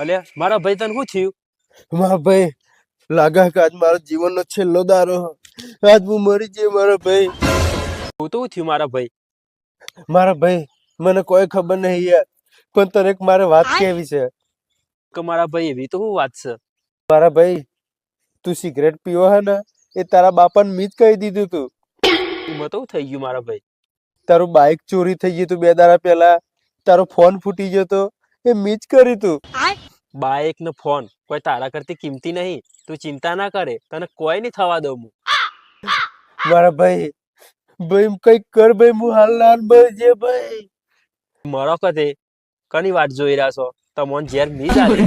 અલ્યા મારા ભાઈ તને શું થયું? મારા ભાઈ લાગે કે આજ મારા જીવનનો છેલ્લો દારો. આજ હું મરી જઈએ મારા ભાઈ. હું તો થયું મારા ભાઈ? મારા ભાઈ મને કોઈ ખબર નહીં યાર પણ તને એક મારે વાત કેવી છે. કે મારા ભાઈ એવી તો શું વાત છે? મારા ભાઈ તું સિગરેટ પીવો હે ને એ તારા બાપાને મીત કહી દીધું તું. મતો તો થઈ ગયું મારા ભાઈ? તારું બાઇક ચોરી થઈ ગયું બે દાડા પહેલા. તારો ફોન ફૂટી ગયો તો. એ મીજ કર્યું તું. બાઇક નો ફોન કોઈ તારા કરતી કિંમતી નહીં. તું ચિંતા ના કરે. તને કોઈ નહીં થવા દઉં હું. મારા ભાઈ ભાઈ કંઈક કર ભાઈ હું હાલ લાલ ભાઈ જે ભાઈ. મારો કદે. કની વાત જોઈ રહ્યા છો? તમોન ઝેર મી જાલે